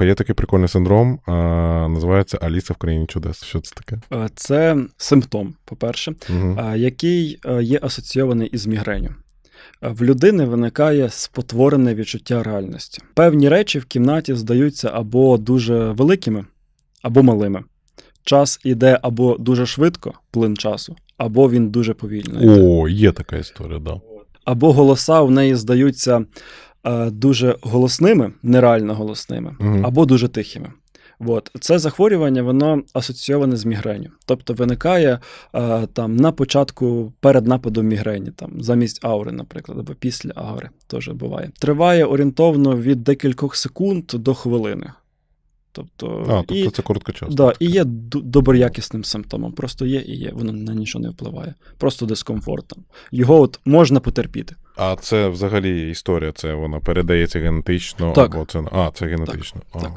Є такий прикольний синдром, а, називається Аліса в країні чудес. Що це таке? Е, Це симптом, по-перше, Угу. а, який е, є асоційований із мігренью. Е, В людини виникає спотворене відчуття реальності. Певні речі в кімнаті здаються або дуже великими, або малими. Час іде або дуже швидко, плин часу, або він дуже повільно. йде. О, є така історія, да. Або голоса в неї здаються дуже голосними, нереально голосними, Мгм. або дуже тихими. От. Це захворювання воно асоціоване з мігренью. Тобто виникає е, там на початку перед нападом мігрені, там замість аури, наприклад, або після аури теж буває. Триває орієнтовно від декількох секунд до хвилини. Тобто, А, тобто і, це короткочасно. да, і є доброякісним симптомом. Просто є і є, воно на нічого не впливає. Просто дискомфорт. Там. Його от можна потерпіти. А це взагалі історія, це вона передається генетично, Так. або це. А, це генетично. А. так.